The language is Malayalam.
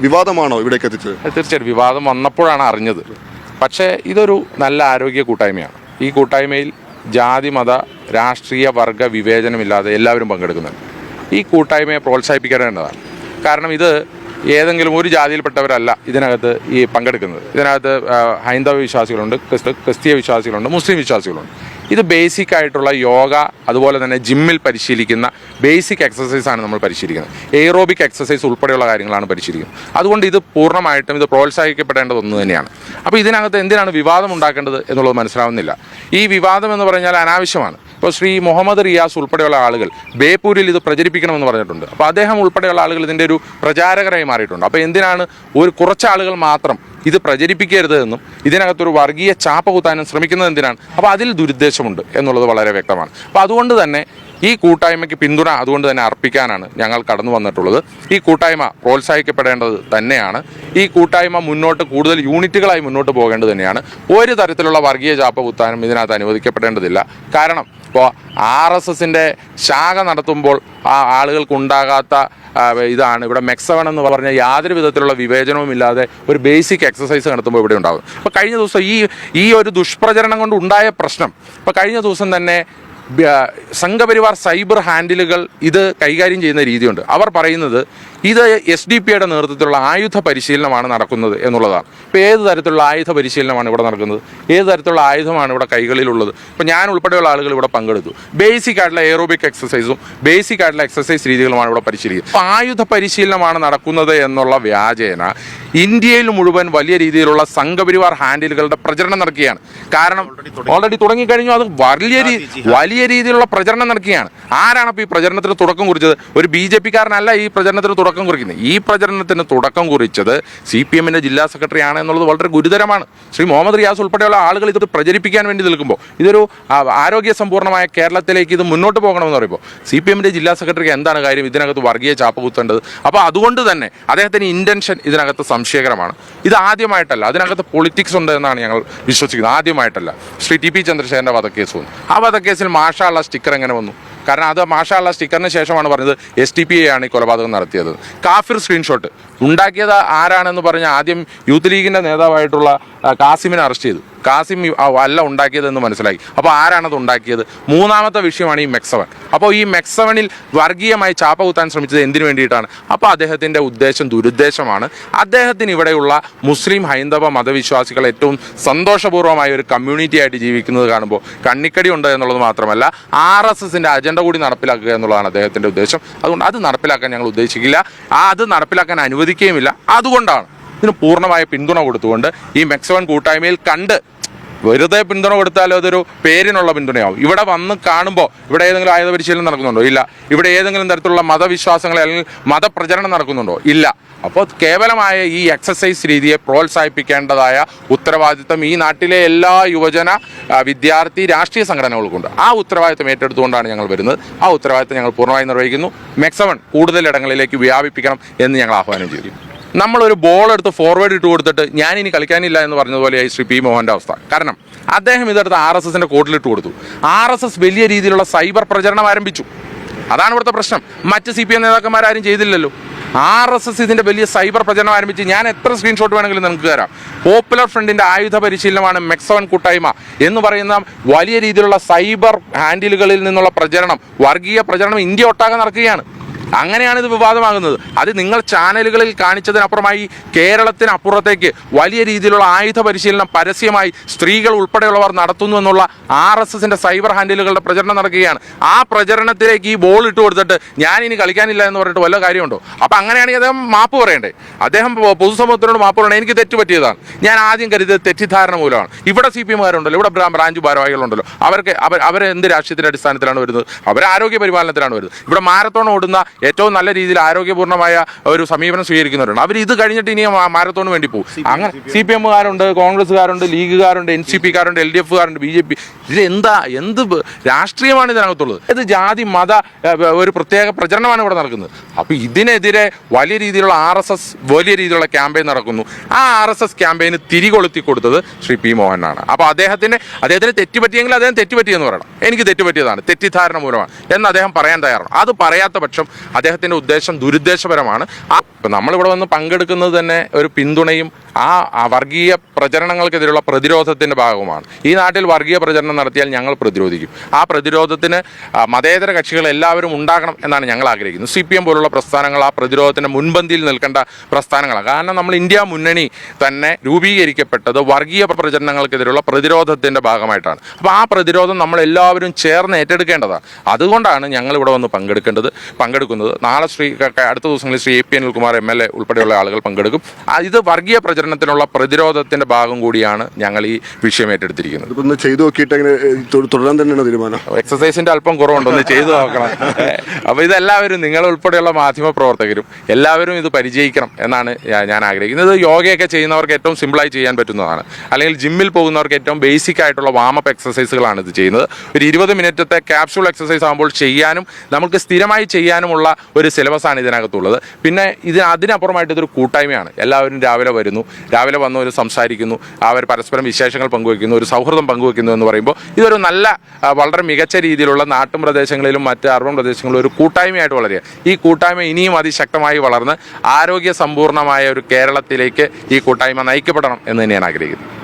വിവാദമാണോ ഇവിടേക്ക് എത്തിച്ചത്? തീർച്ചയായിട്ടും വിവാദം വന്നപ്പോഴാണ് അറിഞ്ഞത്. പക്ഷേ ഇതൊരു നല്ല ആരോഗ്യ കൂട്ടായ്മയാണ്. ഈ കൂട്ടായ്മയിൽ ജാതി മത രാഷ്ട്രീയ വർഗ വിവേചനമില്ലാതെ എല്ലാവരും പങ്കെടുക്കുന്നുണ്ട്. ഈ കൂട്ടായ്മയെ പ്രോത്സാഹിപ്പിക്കേണ്ടതാണ് കാരണം ഇത് ഏതെങ്കിലും ഒരു ജാതിയിൽപ്പെട്ടവരല്ല ഇതിനകത്ത് ഈ പങ്കെടുക്കുന്നത്. ഇതിനകത്ത് ഹൈന്ദവ വിശ്വാസികളുണ്ട് ക്രിസ്തു ക്രിസ്തീയ വിശ്വാസികളുണ്ട് മുസ്ലിം വിശ്വാസികളുണ്ട്. ഇത് ബേസിക് ആയിട്ടുള്ള യോഗ അതുപോലെ തന്നെ ജിമ്മിൽ പരിശീലിക്കുന്ന ബേസിക് എക്സസൈസ് ആണ് നമ്മൾ പരിശീലിക്കുന്നത്. എയ്റോബിക് എക്സസൈസ് ഉൾപ്പെടെയുള്ള കാര്യങ്ങളാണ് പരിശീലിക്കുന്നത്. അതുകൊണ്ട് ഇത് പൂർണമായിട്ടും ഇത് പ്രോത്സാഹിക്കപ്പെടേണ്ടത് ഒന്ന് തന്നെയാണ്. അപ്പോൾ ഇതിനകത്ത് എന്തിനാണ് വിവാദം ഉണ്ടാക്കേണ്ടത് എന്നുള്ളത് മനസ്സിലാവുന്നില്ല. ഈ വിവാദം എന്ന് പറഞ്ഞാൽ അനാവശ്യമാണ്. ഇപ്പോൾ ശ്രീ മുഹമ്മദ് റിയാസ് ഉൾപ്പെടെയുള്ള ആളുകൾ ബേപ്പൂരിൽ ഇത് പ്രചരിപ്പിക്കണമെന്ന് പറഞ്ഞിട്ടുണ്ട്. അപ്പോൾ അദ്ദേഹം ഉൾപ്പെടെയുള്ള ആളുകൾ ഇതിന്റെ ഒരു പ്രചാരകരായി മാറിയിട്ടുണ്ട്. അപ്പോൾ എന്തിനാണ് ഒരു കുറച്ച് ആളുകൾ മാത്രം ഇത് പ്രചരിപ്പിക്കരുത് എന്നും ഇതിനകത്തൊരു വർഗീയ ചാപ്പ കുത്താനും ശ്രമിക്കുന്നത് എന്തിനാണ്? അപ്പോൾ അതിൽ ദുരുദ്ദേശമുണ്ട് എന്നുള്ളത് വളരെ വ്യക്തമാണ്. അപ്പോൾ അതുകൊണ്ട് തന്നെ ഈ കൂട്ടായ്മയ്ക്ക് പിന്തുണ അതുകൊണ്ട് തന്നെ അർപ്പിക്കാനാണ് ഞങ്ങൾ കടന്നു വന്നിട്ടുള്ളത്. ഈ കൂട്ടായ്മ പ്രോത്സാഹിക്കപ്പെടേണ്ടത് തന്നെയാണ്. ഈ കൂട്ടായ്മ മുന്നോട്ട് കൂടുതൽ യൂണിറ്റുകളായി മുന്നോട്ട് പോകേണ്ടത് തന്നെയാണ്. ഒരു തരത്തിലുള്ള വർഗീയ ചാപ്പ കുത്താനും ഇതിനകത്ത് അനുവദിക്കപ്പെടേണ്ടതില്ല. കാരണം ഇപ്പോൾ ആർ എസ് എസിന്റെ ശാഖ നടത്തുമ്പോൾ ആ ആളുകൾക്കുണ്ടാകാത്ത ഇതാണ്. ഇവിടെ മെക്സവൺ എന്ന് പറഞ്ഞ യാതൊരു വിധത്തിലുള്ള വിവേചനവും ഇല്ലാതെ ഒരു ബേസിക് എക്സസൈസ് നടത്തുമ്പോൾ ഇവിടെ ഉണ്ടാകും. അപ്പോൾ കഴിഞ്ഞ ദിവസം ഈ ഈ ഒരു ദുഷ്പ്രചരണം കൊണ്ട് ഉണ്ടായ പ്രശ്നം ഇപ്പോൾ കഴിഞ്ഞ ദിവസം തന്നെ സംഘപരിവാർ സൈബർ ഹാൻഡിലുകൾ ഇത് കൈകാര്യം ചെയ്യുന്ന രീതിയുണ്ട്. അവർ പറയുന്നത് ഇത് എസ് ഡി പിയുടെ നേതൃത്വത്തിലുള്ള ആയുധ പരിശീലനമാണ് നടക്കുന്നത് എന്നുള്ളതാണ്. ഇപ്പോൾ ഏത് തരത്തിലുള്ള ആയുധ പരിശീലനമാണ് ഇവിടെ നടക്കുന്നത്? ഏത് തരത്തിലുള്ള ആയുധമാണ് ഇവിടെ കൈകളിലുള്ളത്? ഇപ്പോൾ ഞാൻ ഉൾപ്പെടെയുള്ള ആളുകൾ ഇവിടെ പങ്കെടുത്തു. ബേസിക് ആയിട്ടുള്ള എയറോബിക് എക്സസൈസും ബേസിക് ആയിട്ടുള്ള എക്സസൈസ് രീതികളുമാണ് ഇവിടെ പരിശീലിക്കുന്നത്. അപ്പോൾ ആയുധ പരിശീലനമാണ് നടക്കുന്നത് എന്നുള്ള വ്യാജേന ഇന്ത്യയിൽ മുഴുവൻ വലിയ രീതിയിലുള്ള സംഘപരിവാർ ഹാൻഡിലുകളുടെ പ്രചരണം നടക്കുകയാണ്. കാരണം ഓൾറെഡി തുടങ്ങിക്കഴിഞ്ഞു. അത് വലിയ രീതി വലിയ രീതിയിലുള്ള പ്രചരണം നടക്കുകയാണ്. ആരാണ് ഈ പ്രചരണത്തിന് തുടക്കം കുറിച്ചത്? ഒരു ബി ജെ പിക്കാരനല്ല ഈ പ്രചരണത്തിന് തുടക്കം കുറിക്കുന്നത്. ഈ പ്രചരണത്തിന് തുടക്കം കുറിച്ചത് സി പി എമ്മിന്റെ ജില്ലാ സെക്രട്ടറി ആണ് എന്നുള്ളത് വളരെ ഗുരുതരമാണ്. ശ്രീ മുഹമ്മദ് റിയാസ് ഉൾപ്പെടെയുള്ള ആളുകൾ ഇത് പ്രചരിപ്പിക്കാൻ വേണ്ടി നിൽക്കുമ്പോൾ ഇതൊരു ആരോഗ്യ സമ്പൂർണമായ കേരളത്തിലേക്ക് ഇത് മുന്നോട്ട് പോകണമെന്ന് പറയുമ്പോൾ സി പി എമ്മിന്റെ ജില്ലാ സെക്രട്ടറിക്ക് എന്താണ് കാര്യം? ഇതിനകത്ത് വർഗീയ ചാപ്പ് കുത്തേണ്ടത്. അപ്പോൾ അതുകൊണ്ട് തന്നെ അദ്ദേഹത്തിന് ഇന്റൻഷൻ ഇതിനകത്ത് സംശയകരമാണ്. ഇത് ആദ്യമായിട്ടല്ല. അതിനകത്ത് പൊളിറ്റിക്സ് ഉണ്ട് എന്നാണ് ഞങ്ങൾ വിശ്വസിക്കുന്നത്. ആദ്യമായിട്ടല്ല. ശ്രീ ടി പി ചന്ദ്രശേഖരന്റെ വധക്കേസ് വന്നു. ആ വധക്കേസിൽ മാഷാള്ള സ്റ്റിക്കർ എങ്ങനെ വന്നു? കാരണം അത് മാഷാള്ള സ്റ്റിക്കറിന് ശേഷമാണ് പറഞ്ഞത് എസ് ടി പി ആണ് ഈ കൊലപാതകം നടത്തിയത്. കാഫിർ സ്ക്രീൻഷോട്ട് ഉണ്ടാക്കിയത് ആരാണെന്ന് പറഞ്ഞ ആദ്യം യൂത്ത് ലീഗിന്റെ നേതാവായിട്ടുള്ള കാസിമിനെ അറസ്റ്റ് ചെയ്തു. കാസിം അല്ല ഉണ്ടാക്കിയതെന്ന് മനസ്സിലാക്കി അപ്പോൾ ആരാണത് ഉണ്ടാക്കിയത്? മൂന്നാമത്തെ വിഷയമാണ് ഈ മെക്സവൻ. അപ്പോൾ ഈ മെക്സവനിൽ വർഗീയമായി ചാപ്പ കുത്താൻ ശ്രമിച്ചത് എന്തിനു വേണ്ടിയിട്ടാണ്? അപ്പോൾ അദ്ദേഹത്തിന്റെ ഉദ്ദേശം ദുരുദ്ദേശമാണ്. അദ്ദേഹത്തിന് ഇവിടെയുള്ള മുസ്ലിം ഹൈന്ദവ മതവിശ്വാസികൾ ഏറ്റവും സന്തോഷപൂർവമായ ഒരു കമ്മ്യൂണിറ്റി ആയിട്ട് ജീവിക്കുന്നത് കാണുമ്പോൾ കണ്ണിക്കടി ഉണ്ട് എന്നുള്ളത് മാത്രമല്ല ആർ എസ് എസിന്റെ അജണ്ട കൂടി നടപ്പിലാക്കുക എന്നുള്ളതാണ് അദ്ദേഹത്തിന്റെ ഉദ്ദേശം. അതുകൊണ്ട് അത് നടപ്പിലാക്കാൻ ഞങ്ങൾ ഉദ്ദേശിക്കില്ല. ആ അത് നടപ്പിലാക്കാൻ അനുവദിക്കുകയുമില്ല. അതുകൊണ്ടാണ് ഇതിന് പൂർണമായ പിന്തുണ കൊടുത്തുകൊണ്ട് ഈ മെക്സവൻ കൂട്ടായ്മയിൽ കണ്ട് വെറുതെ പിന്തുണ കൊടുത്താലും അതൊരു പേരിനുള്ള പിന്തുണയാവും. ഇവിടെ വന്ന് കാണുമ്പോൾ ഇവിടെ ഏതെങ്കിലും ആയുധ പരിശീലനം നടക്കുന്നുണ്ടോ? ഇല്ല. ഇവിടെ ഏതെങ്കിലും തരത്തിലുള്ള മതവിശ്വാസങ്ങൾ അല്ലെങ്കിൽ മതപ്രചരണം നടക്കുന്നുണ്ടോ? ഇല്ല. അപ്പോൾ കേവലമായ ഈ എക്സസൈസ് രീതിയെ പ്രോത്സാഹിപ്പിക്കേണ്ടതായ ഉത്തരവാദിത്തം ഈ നാട്ടിലെ എല്ലാ യുവജന വിദ്യാർത്ഥി രാഷ്ട്രീയ സംഘടനകൾക്കുണ്ട്. ആ ഉത്തരവാദിത്തം ഏറ്റെടുത്തുകൊണ്ടാണ് ഞങ്ങൾ വരുന്നത്. ആ ഉത്തരവാദിത്തം ഞങ്ങൾ പൂർണമായി നിർവഹിക്കുന്നു. മെക്സവൺ കൂടുതൽ ഇടങ്ങളിലേക്ക് വ്യാപിപ്പിക്കണം എന്ന് ഞങ്ങൾ ആഹ്വാനം ചെയ്തു നമ്മളൊരു ബോൾ എടുത്ത് ഫോർവേഡ് ഇട്ട് കൊടുത്തിട്ട് ഞാൻ ഇനി കളിക്കാനില്ല എന്ന് പറഞ്ഞതുപോലെയായി ശ്രീ പി മോഹന്റെ അവസ്ഥ. കാരണം അദ്ദേഹം ഇതെടുത്ത് ആർ എസ് എസിന്റെ കോട്ടിലിട്ട് കൊടുത്തു. ആർ എസ് എസ് വലിയ രീതിയിലുള്ള സൈബർ പ്രചരണം ആരംഭിച്ചു. അതാണ് ഇവിടുത്തെ പ്രശ്നം. മറ്റ് സി പി എം നേതാക്കന്മാരും ചെയ്തില്ലല്ലോ. ആർ എസ് എസ് ഇതിന്റെ വലിയ സൈബർ പ്രചരണം ആരംഭിച്ച് ഞാൻ എത്ര സ്ക്രീൻഷോട്ട് വേണമെങ്കിലും നിങ്ങൾക്ക് തരാം. പോപ്പുലർ ഫ്രണ്ടിന്റെ ആയുധ പരിശീലനമാണ് മെക്സവൻ കൂട്ടായ്മ എന്ന് പറയുന്ന വലിയ രീതിയിലുള്ള സൈബർ ഹാൻഡിലുകളിൽ നിന്നുള്ള പ്രചരണം വർഗീയ പ്രചരണം ഇന്ത്യ ഒട്ടാകെ നടക്കുകയാണ്. അങ്ങനെയാണ് ഇത് വിവാദമാകുന്നത്. അത് നിങ്ങൾ ചാനലുകളിൽ കാണിച്ചതിനപ്പുറമായി കേരളത്തിനപ്പുറത്തേക്ക് വലിയ രീതിയിലുള്ള ആയുധ പരിശീലനം പരസ്യമായി സ്ത്രീകൾ ഉൾപ്പെടെയുള്ളവർ നടത്തുന്നു എന്നുള്ള ആർ എസ് എസിന്റെ സൈബർ ഹാൻഡിലുകളുടെ പ്രചരണം നടക്കുകയാണ്. ആ പ്രചരണത്തിലേക്ക് ഈ ബോൾ ഇട്ട് കൊടുത്തിട്ട് ഞാൻ ഇനി കളിക്കാനില്ല എന്ന് പറഞ്ഞിട്ട് വല്ല കാര്യമുണ്ടോ? അപ്പൊ അങ്ങനെയാണെങ്കിൽ അദ്ദേഹം മാപ്പ് പറയണ്ടേ? അദ്ദേഹം പൊതുസമൂഹത്തിനോട് മാപ്പ് പറയണേ എനിക്ക് തെറ്റ് പറ്റിയതാണ് ഞാൻ ആദ്യം കരുതിയത് തെറ്റിദ്ധാരണ മൂലമാണ്. ഇവിടെ സി പി മാരുണ്ടല്ലോ ഇവിടെ ബ്രാ- ബ്രാഞ്ച് ഭാരവാഹികളുണ്ടല്ലോ അവർക്ക് അവർ അവരെന്ത് രാഷ്ട്രീയത്തിന്റെ അടിസ്ഥാനത്തിലാണ് വരുന്നത്? അവർ ആരോഗ്യ പരിപാലനത്തിലാണ് വരുന്നത്. ഇവിടെ മാരത്തോൺ ഓടുന്ന ഏറ്റവും നല്ല രീതിയിൽ ആരോഗ്യപൂർണമായ ഒരു സമീപനം സ്വീകരിക്കുന്നവരുണ്ട്. അവർ ഇത് കഴിഞ്ഞിട്ട് ഇനി മാരത്തോണിന് വേണ്ടി പോകും. അങ്ങനെ സി പി എമ്മുകാരുണ്ട് കോൺഗ്രസ്സുകാരുണ്ട് ലീഗുകാരുണ്ട് എൻ സി പിക്കാരുണ്ട് എൽ ഡി എഫുകാരുണ്ട് ബി ജെ പി. ഇത് എന്താ എന്ത് രാഷ്ട്രീയമാണ് ഇതിനകത്തുള്ളത്? ഇത് ജാതി മത ഒരു പ്രത്യേക പ്രചരണമാണ് ഇവിടെ നടക്കുന്നത്. അപ്പോൾ ഇതിനെതിരെ വലിയ രീതിയിലുള്ള ആർ എസ് എസ് വലിയ രീതിയിലുള്ള ക്യാമ്പയിൻ നടക്കുന്നു. ആ ആർ എസ് എസ് ക്യാമ്പയിന് തിരികൊളുത്തി കൊടുത്തത് ശ്രീ പി മോഹനാണ് അപ്പോൾ അദ്ദേഹത്തിന് അദ്ദേഹത്തിന് തെറ്റുപറ്റിയെങ്കിൽ അദ്ദേഹം തെറ്റുപറ്റിയെന്ന് പറയണം. എനിക്ക് തെറ്റുപറ്റിയതാണ് തെറ്റിദ്ധാരണ മൂലമാണ് എന്ന് അദ്ദേഹം പറയാൻ തയ്യാറാണ്. അത് പറയാത്ത പക്ഷം അദ്ദേഹത്തിന്റെ ഉദ്ദേശം ദുരുദ്ദേശപരമാണ്. ആ ഇപ്പം നമ്മളിവിടെ വന്ന് പങ്കെടുക്കുന്നത് തന്നെ ഒരു പിന്തുണയും ആ വർഗീയ പ്രചരണങ്ങൾക്കെതിരെയുള്ള പ്രതിരോധത്തിന്റെ ഭാഗമാണ് ഈ നാട്ടിൽ വർഗീയ പ്രചരണം നടത്തിയാൽ ഞങ്ങൾ പ്രതിരോധിക്കും. ആ പ്രതിരോധത്തിന് മതേതര കക്ഷികൾ എല്ലാവരും ഉണ്ടാകണം എന്നാണ് ഞങ്ങൾ ആഗ്രഹിക്കുന്നത്. സി പി എം പോലുള്ള പ്രസ്ഥാനങ്ങൾ ആ പ്രതിരോധത്തിന്റെ മുൻപന്തിയിൽ നിൽക്കേണ്ട പ്രസ്ഥാനങ്ങളാണ്. കാരണം നമ്മൾ ഇന്ത്യ മുന്നണി തന്നെ രൂപീകരിക്കപ്പെട്ടത് വർഗീയ പ്രചരണങ്ങൾക്കെതിരെയുള്ള പ്രതിരോധത്തിന്റെ ഭാഗമായിട്ടാണ്. അപ്പോൾ ആ പ്രതിരോധം നമ്മൾ എല്ലാവരും ചേർന്ന് ഏറ്റെടുക്കേണ്ടതാണ്. അതുകൊണ്ടാണ് ഞങ്ങൾ ഇവിടെ വന്ന് പങ്കെടുക്കേണ്ടത് പങ്കെടുക്കുന്നത്. നാളെ ശ്രീ അടുത്ത ദിവസങ്ങളിൽ Shri A P Anilkumar M L A ഉൾപ്പെടെയുള്ള ആളുകൾ പങ്കെടുക്കും. ഇത് വർഗീയ പ്രചരണത്തിനുള്ള പ്രതിരോധത്തിന്റെ ഭാഗം കൂടിയാണ് ഞങ്ങൾ ഈ വിഷയം ഏറ്റെടുത്തിരിക്കുന്നത്. ഒന്ന് ചെയ്തു നോക്കിയിട്ട് തുടരാൻ തന്നെയാണ് തീരുമാനം. എക്സസൈസിന്റെ അല്പം കുറവുണ്ട് ഒന്ന് ചെയ്തു നോക്കണം. അപ്പോൾ ഇതെല്ലാവരും നിങ്ങൾ ഉൾപ്പെടെയുള്ള മാധ്യമ പ്രവർത്തകരും എല്ലാവരും ഇത് പരിചയിക്കണം എന്നാണ് ഞാൻ ആഗ്രഹിക്കുന്നത്. യോഗയൊക്കെ ചെയ്യുന്നവർക്ക് ഏറ്റവും സിമ്പിളായി ചെയ്യാൻ പറ്റുന്നതാണ്. അല്ലെങ്കിൽ ജിമ്മിൽ പോകുന്നവർക്ക് ഏറ്റവും ബേസിക് ആയിട്ടുള്ള വാമപ്പ് എക്സസൈസുകളാണ് ഇത് ചെയ്യുന്നത്. ഒരു ഇരുപത് മിനിറ്റത്തെ ക്യാപ്സ്യൂൾ എക്സസൈസ് ആകുമ്പോൾ ചെയ്യാനും നമുക്ക് സ്ഥിരമായി ചെയ്യാനുമുള്ള ഒരു സിലബസ് ആണ് ഇതിനകത്തുള്ളത്. പിന്നെ ഇത് അതിനപ്പുറമായിട്ട് ഇതൊരു കൂട്ടായ്മയാണ്. എല്ലാവരും രാവിലെ വരുന്നു രാവിലെ വന്ന് ഒരു സംസാരിക്കുന്നു അവർ പരസ്പരം വിശേഷങ്ങൾ പങ്കുവയ്ക്കുന്നു ഒരു സൗഹൃദം പങ്കുവയ്ക്കുന്നു എന്ന് പറയുമ്പോൾ ഇതൊരു നല്ല വളരെ മികച്ച രീതിയിലുള്ള നാട്ടും പ്രദേശങ്ങളിലും മറ്റ് അർബൻ പ്രദേശങ്ങളിലും ഒരു കൂട്ടായ്മയായിട്ട് വളരുക ഈ കൂട്ടായ്മ ഇനിയും അതിശക്തമായി വളർന്ന് ആരോഗ്യ സമ്പൂർണമായ ഒരു കേരളത്തിലേക്ക് ഈ കൂട്ടായ്മ നയിക്കപ്പെടണം എന്ന് തന്നെയാണ് ആഗ്രഹിക്കുന്നത്.